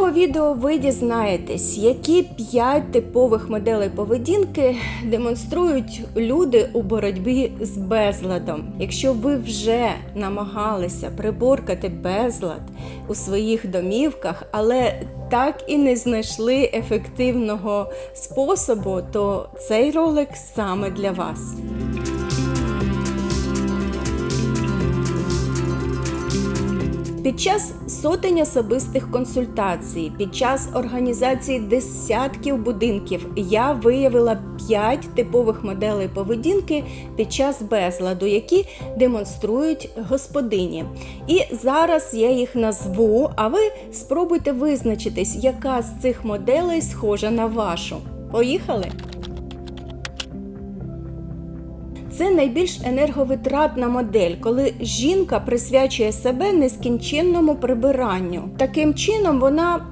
цього відео ви дізнаєтесь, які 5 типових моделей поведінки демонструють люди у боротьбі з безладом. Якщо ви вже намагалися приборкати безлад у своїх домівках, але так і не знайшли ефективного способу, то цей ролик саме для вас. Під час сотень особистих консультацій, під час організації десятків будинків я виявила 5 типових моделей поведінки під час безладу, які демонструють господині. І зараз я їх назву, а ви спробуйте визначитись, яка з цих моделей схожа на вашу. Поїхали! Це найбільш енерговитратна модель, коли жінка присвячує себе нескінченному прибиранню. Таким чином вона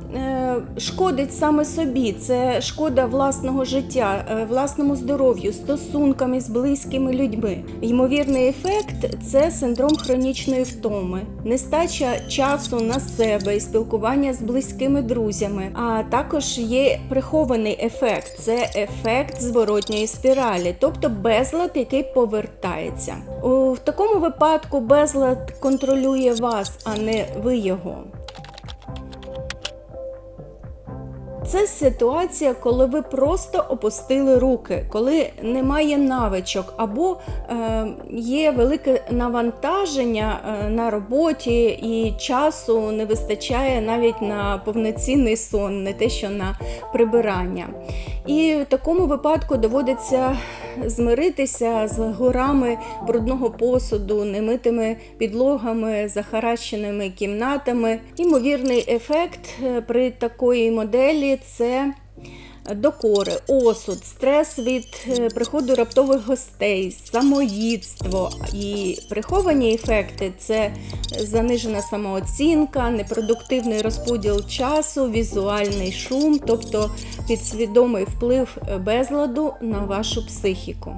шкодить саме собі. Це шкода власного життя, е, власному здоров'ю, стосункам із близькими людьми. Ймовірний ефект це синдром хронічної втоми, нестача часу на себе і спілкування з близькими друзями. А також є прихований ефект це ефект зворотньої спіралі, тобто безлад, який повертається. У в такому випадку безлад контролює вас, а не ви його. Це ситуація, коли ви просто опустили руки, коли немає навичок, або е, є велике навантаження е, на роботі, і часу не вистачає навіть на повноцінний сон, не те, що на прибирання. І в такому випадку доводиться змиритися з горами брудного посуду, немитими підлогами, захаращеними кімнатами. Імовірний ефект е, при такої моделі це докори, осуд, стрес від е, приходу раптових гостей, самоїдство і приховані ефекти це занижена самооцінка, непродуктивний розподіл часу, візуальний шум, тобто підсвідомий вплив безладу на вашу психіку.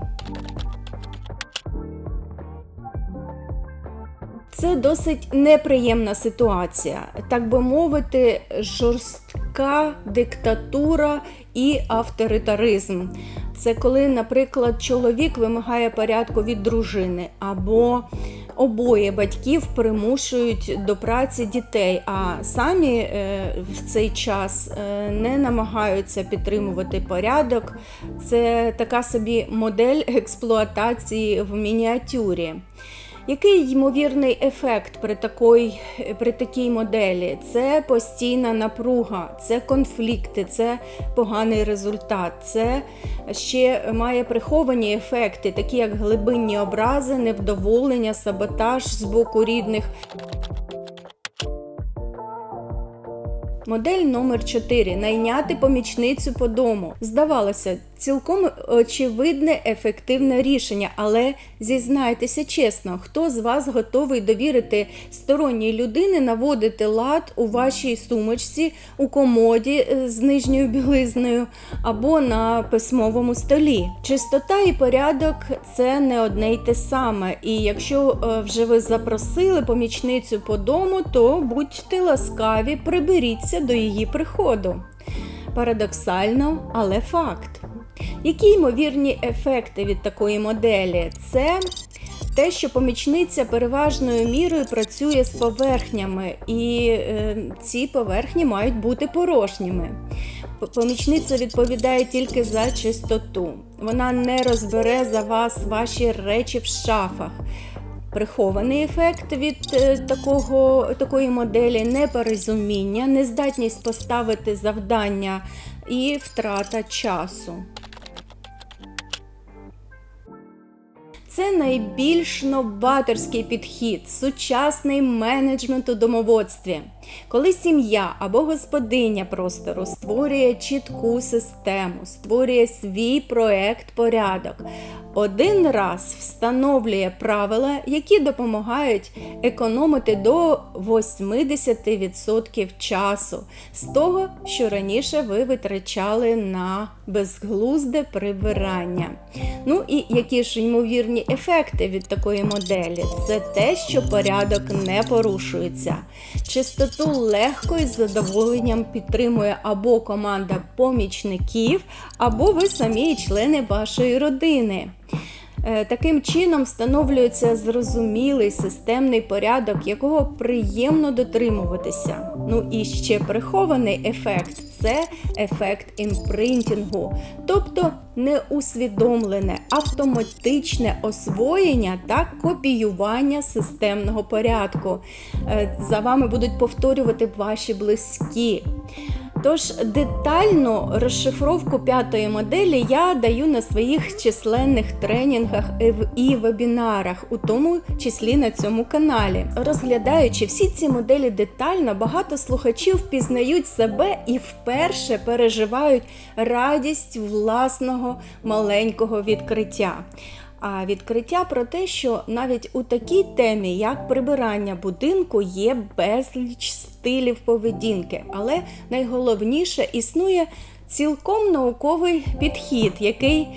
Це досить неприємна ситуація, так би мовити, жорстка диктатура і авторитаризм. Це коли, наприклад, чоловік вимагає порядку від дружини, або обоє батьків примушують до праці дітей, а самі е, в цей час е, не намагаються підтримувати порядок. Це така собі модель експлуатації в мініатюрі. Який ймовірний ефект при такій, при такій моделі? Це постійна напруга, це конфлікти, це поганий результат, це ще має приховані ефекти, такі як глибинні образи, невдоволення, саботаж з боку рідних. Модель номер 4 найняти помічницю по дому. Здавалося, цілком очевидне ефективне рішення, але зізнайтеся чесно, хто з вас готовий довірити сторонній людини наводити лад у вашій сумочці, у комоді е, з нижньою білизною або на письмовому столі. Чистота і порядок це не одне й те саме. І якщо е, вже ви запросили помічницю по дому, то будьте ласкаві, приберіться до її приходу. Парадоксально, але факт. Які ймовірні ефекти від такої моделі? Це те, що помічниця переважною мірою працює з поверхнями, і е, ці поверхні мають бути порожніми. Помічниця відповідає тільки за чистоту. Вона не розбере за вас ваші речі в шафах. Прихований ефект від е, такого, такої моделі непорозуміння, нездатність поставити завдання і втрата часу. Це найбільш новаторський підхід, сучасний менеджмент у домоводстві, коли сім'я або господиня простору створює чітку систему, створює свій проект порядок. Один раз встановлює правила, які допомагають економити до 80% часу з того, що раніше ви витрачали на безглузде прибирання. Ну і які ж ймовірні ефекти від такої моделі? Це те, що порядок не порушується. Чистота яку легко і з задоволенням підтримує або команда помічників, або ви самі члени вашої родини. Е, Таким чином встановлюється зрозумілий системний порядок, якого приємно дотримуватися. Ну і ще прихований ефект це ефект імпринтінгу, тобто неусвідомлене автоматичне освоєння та копіювання системного порядку. Е, За вами будуть повторювати ваші близькі. Тож детальну розшифровку п'ятої моделі я даю на своїх численних тренінгах і вебінарах, у тому числі на цьому каналі. Розглядаючи всі ці моделі детально, багато слухачів впізнають себе і вперше переживають радість власного маленького відкриття. А відкриття про те, що навіть у такій темі, як прибирання будинку, є безліч стилів поведінки, але найголовніше існує цілком науковий підхід, який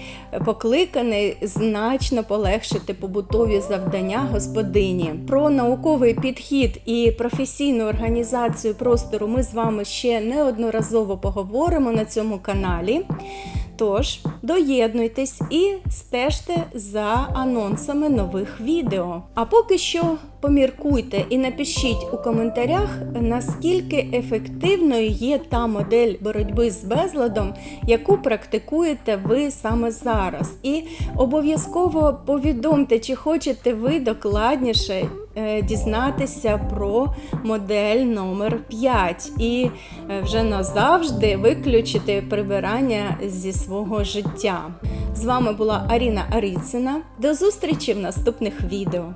покликаний значно полегшити побутові завдання господині. Про науковий підхід і професійну організацію простору ми з вами ще неодноразово поговоримо на цьому каналі. Тож доєднуйтесь і стежте за анонсами нових відео. А поки що поміркуйте і напишіть у коментарях, наскільки ефективною є та модель боротьби з безладом, яку практикуєте ви саме зараз. І обов'язково повідомте, чи хочете ви докладніше дізнатися про модель номер 5 і е, вже назавжди виключити прибирання зі свого життя. З вами була Аріна Аріцина. До зустрічі в наступних відео.